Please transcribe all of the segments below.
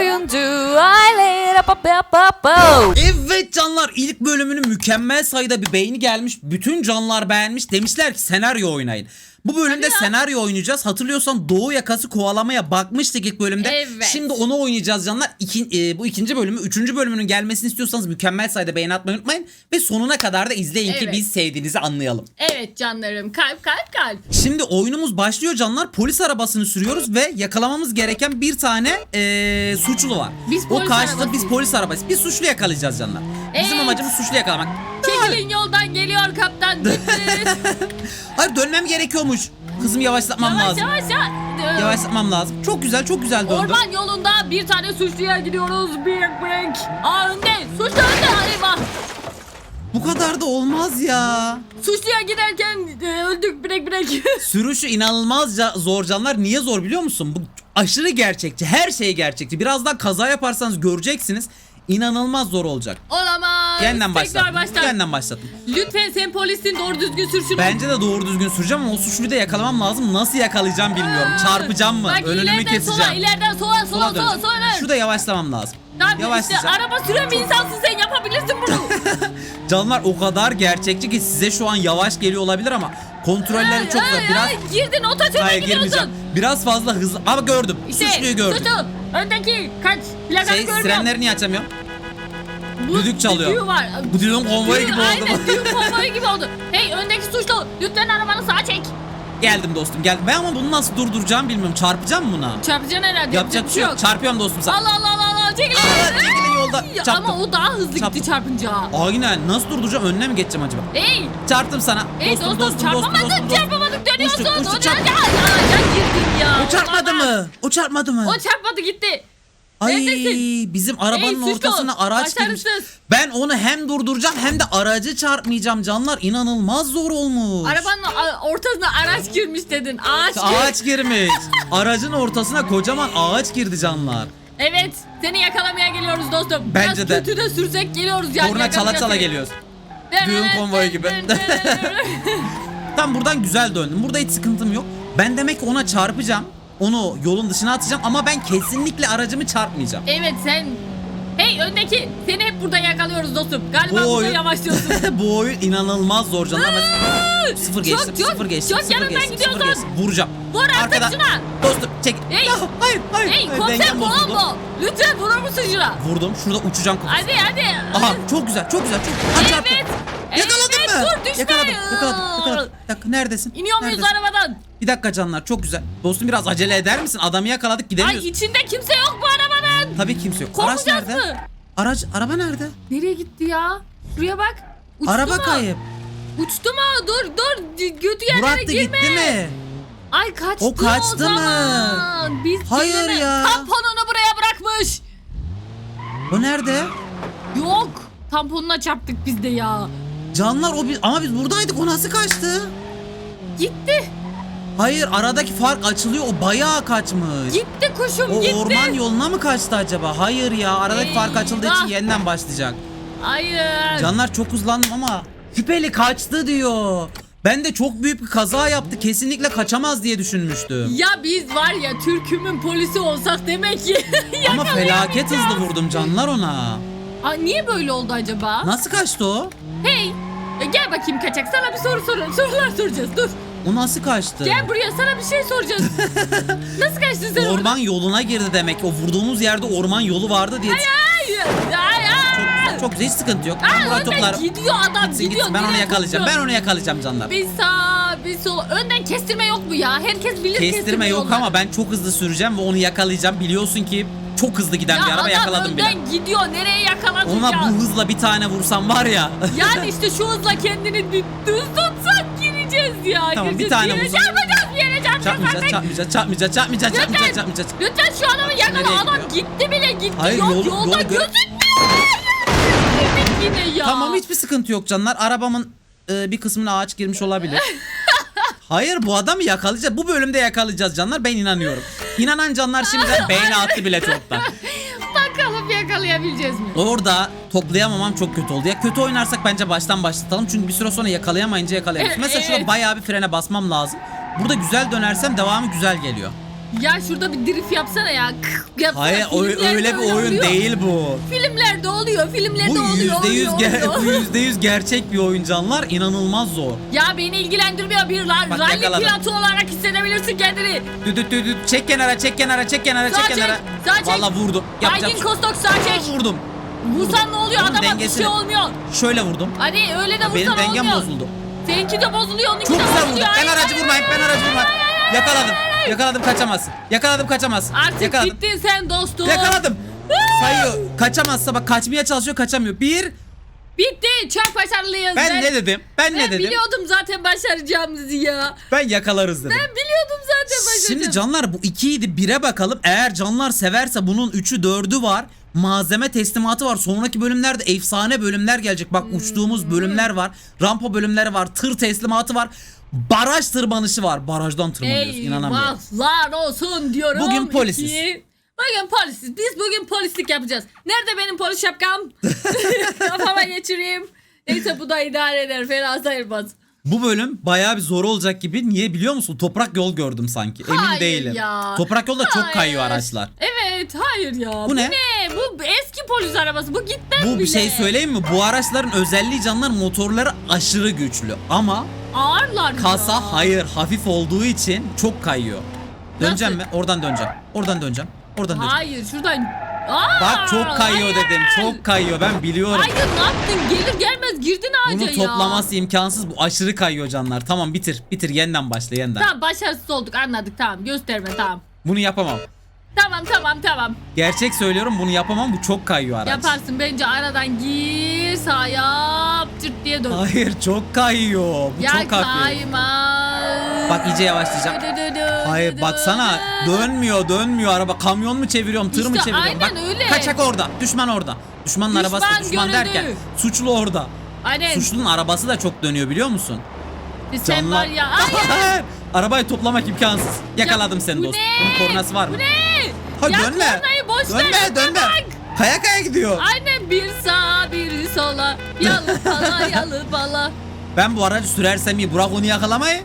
you do? I laid up a. Evet canlar ilk bölümünün mükemmel sayıda bir beğeni gelmiş. Bütün canlar beğenmiş. Demişler ki senaryo oynayın. Bu bölümde senaryo oynayacağız. Hatırlıyorsan Doğu yakası kovalamaya bakmıştık ilk bölümde. Evet. Şimdi onu oynayacağız canlar. İkin, e, bu ikinci bölümü, üçüncü bölümünün gelmesini istiyorsanız mükemmel sayıda beğeni atmayı unutmayın. Ve sonuna kadar da izleyin ki Evet. biz sevdiğinizi anlayalım. Evet canlarım kalp kalp kalp. Şimdi oyunumuz başlıyor canlar. Polis arabasını sürüyoruz ve yakalamamız gereken bir tane eee, suçlu var. Biz o polis karşıda biz polis arabası. Biz suçlu yakalayacağız canlar. Bizim Evet. amacımız suçlu yakalamak. Çekilin yoldan geliyor kaptan. Hayır dönmem gerekiyormuş. Kızım yavaşlatmam yavaş lazım. yavaş yavaş. Yavaşlatmam lazım. Çok güzel çok güzel döndü. Orman yolunda bir tane suçluya gidiyoruz. Break break. Aa önde. Suçlu önde. Eyvah. Bu kadar da olmaz ya. Suçluya giderken e, öldük break break. Sürüşü inanılmazca zor canlar. Niye zor biliyor musun? Bu aşırı gerçekçi. Her şey gerçekçi. Birazdan kaza yaparsanız göreceksiniz. İnanılmaz zor olacak. Olamaz. Yeniden Tekrar başlattım. baştan. Yeniden başlattım. Lütfen sen polissin doğru düzgün sür şunu. Bence de doğru düzgün süreceğim ama o suçluyu da yakalamam lazım. Nasıl yakalayacağım bilmiyorum. Çarpacağım mı? Bak Önünü mü ileriden sola keseceğim? ileriden sola sola sola döneceğim. sola. Şurada yavaşlamam lazım. Tamam işte Yavaşlayacağım. araba süren bir insansın sen yapabilirsin bunu. Canlar o kadar gerçekçi ki size şu an yavaş geliyor olabilir ama kontrolleri çok zor. Ay, Biraz ay, girdin otobüse Hayır gidiyorsun. girmeyeceğim. Biraz fazla hızlı. Ama gördüm. İşte Suçluyu gördüm. suçlu. Öndeki kaç plakanı Şey, görmüyorum. sirenleri niye açamıyorum? Bu düdük çalıyor. düdüğü var. Bu düdüğün konvoyu gibi oldu Aynen bu. düğün konvoyu gibi oldu. Hey öndeki suçlu lütfen arabanı sağa çek. Geldim dostum geldim. Ben ama bunu nasıl durduracağım bilmiyorum. Çarpacağım mı buna? Çarpacaksın herhalde. Yapacak bir şey yok. Çarpıyorum dostum sana. Allah Allah Allah Allah çekil. Aa, çekilin yolda. Ya Çarptım. Ama o daha hızlı Çarptım. gitti çarpınca. Aynen. Nasıl durduracağım? Önüne mi geçeceğim acaba? Hey. Çarptım sana. Hey dostum, çarpamadık çarpamadık dönüyorsun. Uçtuk, uçtuk, O çarp- ya, ya, ya girdin ya. O çarpmadı Olamaz. mı? O çarpmadı mı? O çarpmadı gitti. Ay Neredesin? bizim arabanın Ey, suçlu, ortasına araç girmiş. başarısız. Ben onu hem durduracağım hem de aracı çarpmayacağım canlar. İnanılmaz zor olmuş. Arabanın a- ortasına araç girmiş dedin. Ağaç girmiş. Ağaç girmiş. Aracın ortasına kocaman ağaç girdi canlar. Evet seni yakalamaya geliyoruz dostum. Bence Biraz de. kötü de sürsek geliyoruz yani. Korna çala yakalayacağız çala seni. geliyoruz. Düğün konvoyu gibi. Tam buradan güzel döndüm. Burada hiç sıkıntım yok. Ben demek ki ona çarpacağım. Onu yolun dışına atacağım ama ben kesinlikle aracımı çarpmayacağım. evet sen. Hey öndeki seni hep burada yakalıyoruz dostum. Galiba Bu oyun- yavaşlıyorsun. Bu oyun inanılmaz zor canlar. Ben- Sıfır geçtim, çok, sıfır geçtim, çok sıfır yanından geçtim, sıfır geçtim. Vuracağım. Vur artık şuna. Dostum çek. Hey. Ya, hayır, hayır. hey komiser. Colombo. Lütfen vurur musun şuna? Vurdum. Şurada uçacağım kafası. Hadi hadi. Aha çok güzel, çok güzel. Çok... Ha, Evet. çarptım. Evet? Dur, düşme. Yakaladım, yakaladım, yakaladım. Bir dakika neredesin? İniyor muyuz Neredesin? arabadan? Bir dakika canlar çok güzel. Dostum biraz acele eder misin? Adamı yakaladık gidemiyoruz. Ay içinde kimse yok bu arabanın. Tabii kimse yok. Araç Korkacağız nerede? mı? Araç, araba nerede? Nereye gitti ya? Şuraya bak. Uçtu araba mu? kayıp. Uçtu mu? Dur dur. Götü yerlere Bıraktı girme. gitti mi? Ay kaçtı O kaçtı mı? zaman. Biz Hayır ya. Tamponunu buraya bırakmış. O nerede? Yok. Tamponuna çarptık biz de ya. Canlar o biz ama biz buradaydık o nasıl kaçtı? Gitti. Hayır aradaki fark açılıyor o bayağı kaçmış. Gitti kuşum O gitti. orman yoluna mı kaçtı acaba? Hayır ya aradaki fark açıldığı için Eyvah. yeniden başlayacak. Hayır. Canlar çok hızlandım ama şüpheli kaçtı diyor. Ben de çok büyük bir kaza yaptı. Kesinlikle kaçamaz diye düşünmüştüm. Ya biz var ya Türk'ümün polisi olsak demek ki. Ama felaket hızlı vurdum canlar ona. Aa, niye böyle oldu acaba? Nasıl kaçtı o? Gel bakayım kaçak sana bir soru soralım. Sorular soracağız. Dur. O nasıl kaçtı? Gel buraya sana bir şey soracağız. Nasıl kaçtın sen oradan? Orman yoluna girdi demek. O vurduğumuz yerde orman yolu vardı diye. Ay ay ay. Çok güzel hiç sıkıntı yok. Ben Aa, önden toplarım. gidiyor adam Gitsin gidiyor. gitsin ben onu yakalayacağım. Ben koşuyor? onu yakalayacağım canlar. Bir sağ bir sol. Önden kestirme yok mu ya? Herkes bilir Kestirme yok yolları. ama ben çok hızlı süreceğim ve onu yakalayacağım. Biliyorsun ki çok hızlı giden ya bir araba yakaladım bile. önden gidiyor. Nereye yakaladın Ona bu hızla bir tane vursam var ya. Yani işte şu hızla kendini dü- düz tutsak gireceğiz ya. Tamam, bir gireceğiz. tane Yere vursun. Çarpacağız bir yere çarpacağız çarpmayacağız, artık. çarpmayacağız, çarpmayacağız, çarpmayacağız, çarpmayacağız, çarpmayacağız. lütfen şu adamı yakala. Nereye Adam gitti bile gitti. Hayır, Yok, yolu- yolda yolu gö- gözükmüyor. Girdik yine ya. Tamam hiçbir sıkıntı yok canlar. Arabamın e, bir kısmına ağaç girmiş olabilir. Hayır bu adamı yakalayacağız. Bu bölümde yakalayacağız canlar. Ben inanıyorum. İnanan canlar şimdiden beğeni attı bile çoktan. Bakalım yakalayabileceğiz mi? Orada toplayamamam çok kötü oldu. Ya kötü oynarsak bence baştan başlatalım. Çünkü bir süre sonra yakalayamayınca yakalayamayız. Mesela şurada bayağı bir frene basmam lazım. Burada güzel dönersem devamı güzel geliyor. Ya şurada bir drift yapsana ya. Kık yapsana. Hayır o- Filmlerde öyle bir oyun oluyor. değil bu. Filmlerde oluyor. Filmlerde Bu oluyor. yüzde yüz oluyor, ger- oluyor. bu yüzde yüz gerçek bir oyun canlar inanılmaz zor. Ya beni ilgilendirmiyor bir lan. Bak, Rally yakaladım. pilotu olarak hissedebilirsin kendini. Düt düt düt düt. Çek kenara çek kenara çek kenara Sağ çek çek, kenara. sağ çek. Valla vurdum. Yapacağım. Aydın Kostok sağ çek. Vurdum. Vursan ne oluyor? Bunun Adama bir dengesini- şey olmuyor. Şöyle vurdum. Hani öyle de vursan Benim dengem olmuyor. bozuldu. Seninki de bozuluyor. Onunki Çok de güzel vurdum. bozuluyor. Ben Ay, aracı ay, vurmayın. Ben aracı vurmayın. Yakaladım. Yakaladım kaçamazsın. Yakaladım kaçamazsın. Artık Yakaladım. bittin sen dostum. Yakaladım. Sayıyor. Kaçamazsa bak kaçmaya çalışıyor kaçamıyor. Bir. Bitti. Çok başarılıyız. Ben ne dedim? Ben ne Ben dedim? biliyordum zaten başaracağımızı ya. Ben yakalarız dedim. Ben biliyordum zaten başaracağımızı. Şimdi canlar bu 2 idi 1'e bakalım. Eğer canlar severse bunun 3'ü 4'ü var. Malzeme teslimatı var. Sonraki bölümlerde efsane bölümler gelecek. Bak uçtuğumuz bölümler var. Rampa bölümleri var. Tır teslimatı var. Baraj tırmanışı var. Barajdan tırmanıyoruz. İnanamıyorum. Eyvahlar olsun diyorum. Bugün polisiz. ki. Bugün polisiz. Biz bugün polislik yapacağız. Nerede benim polis şapkam? Kafama geçireyim. Neyse bu da idare eder. Fena sayılmaz. Bu bölüm bayağı bir zor olacak gibi. Niye biliyor musun? Toprak yol gördüm sanki. Emin Hayır değilim. ya. Toprak yolda çok Hayır. kayıyor araçlar. Evet hayır ya. Bu ne? Bu eski polis arabası. Bu gitmez Bu bile. bir şey söyleyeyim mi? Bu araçların özelliği canlar motorları aşırı güçlü. Ama Ağırlar Kasa ya. hayır hafif olduğu için çok kayıyor. Döneceğim Nasıl? mi? Oradan döneceğim. Oradan döneceğim. Oradan döneceğim. Hayır şuradan. Aa, Bak çok kayıyor hayır. dedim. Çok kayıyor ben biliyorum. Hayır ne yaptın? Gelir gelmez girdin ağaca Bunu toplaması imkansız. Bu aşırı kayıyor canlar. Tamam bitir. Bitir yeniden başla yeniden. Tamam başarısız olduk anladık tamam gösterme tamam. Bunu yapamam. Tamam tamam tamam. Gerçek söylüyorum bunu yapamam. Bu çok kayıyor araç. Yaparsın bence aradan gir sağ yap cırt diye dön. Hayır çok kayıyor. Bu ya çok hafif. kayma. Bak iyice dö, Hayır baksana dö. dönmüyor dönmüyor araba kamyon mu çeviriyorum tır mı İşte çeviriyorum bak aynen öyle. kaçak orada düşman orada düşmanın Düşman arabası düşman görüldü. derken suçlu orada Aynen. suçlunun arabası da çok dönüyor biliyor musun Sen Canlar- var ya. Hayır. arabayı toplamak imkansız yakaladım Ya, seni bu dostum ne? bunun kornası var mı Bu ne? Ha ya dönme kornayı boş ver. dönme dönme Bak. kaya kaya gidiyor Aynen bir sağa bir sola. Yalı pala yalı pala. ben bu aracı sürersem iyi bırak onu yakalamayı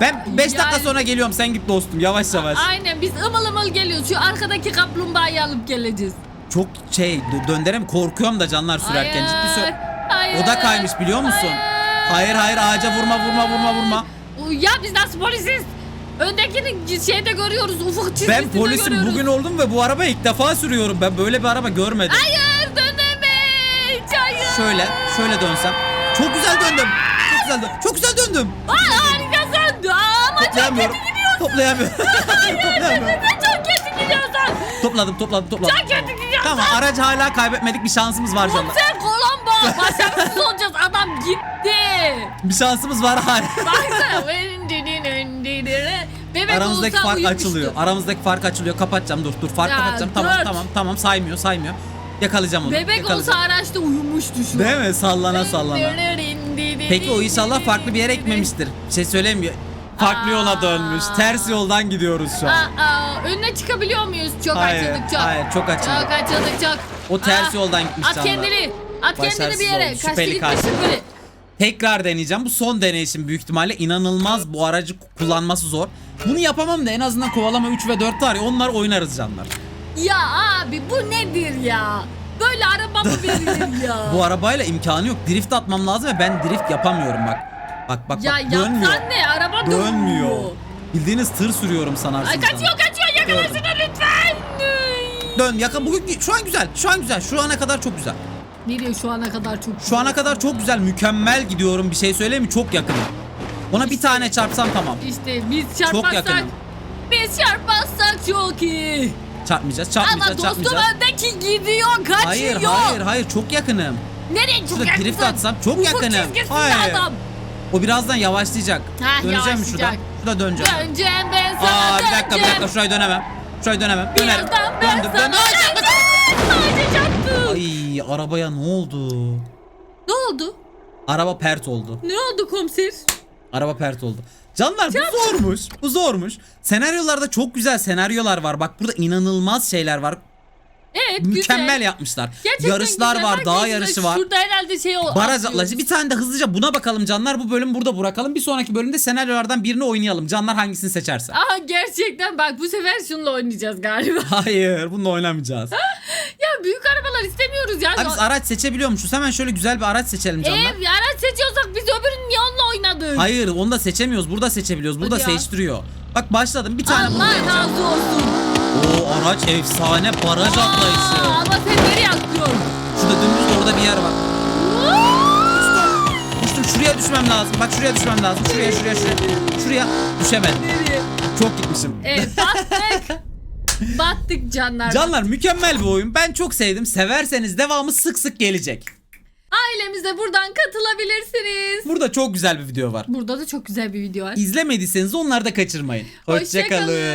ben 5 dakika Yani- sonra geliyorum sen git dostum yavaş yavaş Aynen biz ımıl ımıl geliyoruz. Şu arkadaki kaplumbağayı alıp geleceğiz. çok şey dö- döndürem korkuyorum da canlar sürerken ciddi söyle Hayır. O da kaymış biliyor musun? Hayır hayır ağaca vurma vurma vurma vurma. Ya biz nasıl polisiz? Öndekini şeyde görüyoruz. Ufuk çizgisinde Ben polisim görüyoruz. bugün oldum ve bu arabayı ilk defa sürüyorum. Ben böyle bir araba görmedim. Hayır dönemeyiz. Hayır. Şöyle şöyle dönsem. Çok güzel döndüm. Çok güzel döndüm. Çok güzel döndüm. Aa, harikasın. Aa, Ama çok kötü Toplayamıyorum. gidiyorsun. Toplayamıyorum. Toplayamıyorum. Çok kötü gidiyorsun? Topladım topladım topladım. Çok kötü gidiyorsun. Tamam aracı hala kaybetmedik bir şansımız var canlar. Komiser Colombo. Başarısız olacağız. Adam gitti. Bir şansımız var hala. Baksana. Bebek Aramızdaki fark uyumuştu. açılıyor. Aramızdaki fark açılıyor. Kapatacağım dur dur fark Ya, kapatacağım. Tamam dört. tamam tamam saymıyor saymıyor. Yakalayacağım onu. Bebek yakalayacağım. olsa araçta uyumuştu şu an. Değil mi? Sallana sallana. Peki o inşallah farklı bir yere gitmemiştir. Bir şey söylemiyor. Farklı yola dönmüş. Ters yoldan gidiyoruz şu an. Aa, aa, önüne çıkabiliyor muyuz? Çok Hayır, açıldık çok. hayır, çok açıldık. Çok açıldık çok. O ters yoldan gitmiş At canlar. kendini. At kendini Başarısız bir yere. Kaçtı şüpheli kaçtı. şüpheli. Tekrar deneyeceğim. Bu son deneyişim büyük ihtimalle. inanılmaz bu aracı kullanması zor. Bunu yapamam da en azından kovalama 3 ve 4 var ya onlar oynarız canlar. Ya abi bu nedir ya? Böyle araba mı verilir ya? Bu arabayla imkanı yok. Drift atmam lazım ve ben drift yapamıyorum bak. Bak bak ya bak dönmüyor. yapsan ne? Araba dönmüyor. Dönmüyor. Bildiğiniz tır sürüyorum sanarsınız. Ay kaçıyor kaçıyor yakalasana lütfen. Dön yaka bugün şu an güzel. Şu an güzel. Şu ana kadar çok güzel. Nereye şu ana kadar çok Şu ana kadar çok güzel, mükemmel gidiyorum. Bir şey söyleyeyim mi? Çok yakınım. Ona bir tane çarpsam tamam. İşte biz çarpmazsak yakınım. biz çarpmazsak çok iyi. Çarpmayacağız, Ama çarpmayacağız, dostum çarpmayacağız. öndeki gidiyor kaçıyor. Hayır, hayır, hayır. Çok yakınım. Nereye çok Şurada yakınsın? drift atsam çok Ufuk yakınım. çizgisinde Hayır. adam. O birazdan yavaşlayacak. Ha, Döneceğim mi yavaşlayacak. şuradan? Şurada döneceğim. Döneceğim ben sana Aa bir dakika bir döneceğim. dakika şurayı dönemem. Şurayı dönemem. Dönerim. Birazdan ben Döndüm, sana döndüm. Ay, döneceğim. Ay arabaya ne oldu? Ne oldu? Araba pert oldu. Ne oldu komiser? Araba pert oldu. Canlar bu zormuş. Bu zormuş. Senaryolarda çok güzel senaryolar var. Bak burada inanılmaz şeyler var. Evet Mükemmel güzel. yapmışlar. Gerçekten Yarışlar güzel. var, Bak dağ yarışı var. Şurada herhalde şey o. Baraj atlayışı. Bir tane de hızlıca buna bakalım canlar. Bu bölüm burada bırakalım. Bir sonraki bölümde senaryolardan birini oynayalım. Canlar hangisini seçerse. Aa gerçekten bak bu sefer şununla oynayacağız galiba. Hayır, bununla oynamayacağız. ya büyük arabalar istemiyoruz ya. Abi biz araç seçebiliyormuşuz. Hemen şöyle güzel bir araç seçelim canlar. Ev araç seçiyorsak biz öbürünü niye onunla oynadık? Hayır, onu da seçemiyoruz. Burada seçebiliyoruz. Burada Hadi ya. seçtiriyor. Bak başladım. Bir tane Allah burada yapacağım. razı olsun. Oo araç efsane baraj Aa, atlayışı. ama sen nereye atlıyorsun? Şurada dümdüz orada bir yer var. Düştüm şuraya düşmem lazım. Bak şuraya düşmem lazım. Şuraya şuraya şuraya. Şuraya düşemedim. Çok gitmişim. Evet battık. battık canlar. Canlar mükemmel bir oyun. Ben çok sevdim. Severseniz devamı sık sık gelecek. Ailemize buradan katılabilirsiniz. Burada çok güzel bir video var. Burada da çok güzel bir video var. İzlemediyseniz onları da kaçırmayın. Hoşça Hoşçakalın. kalın.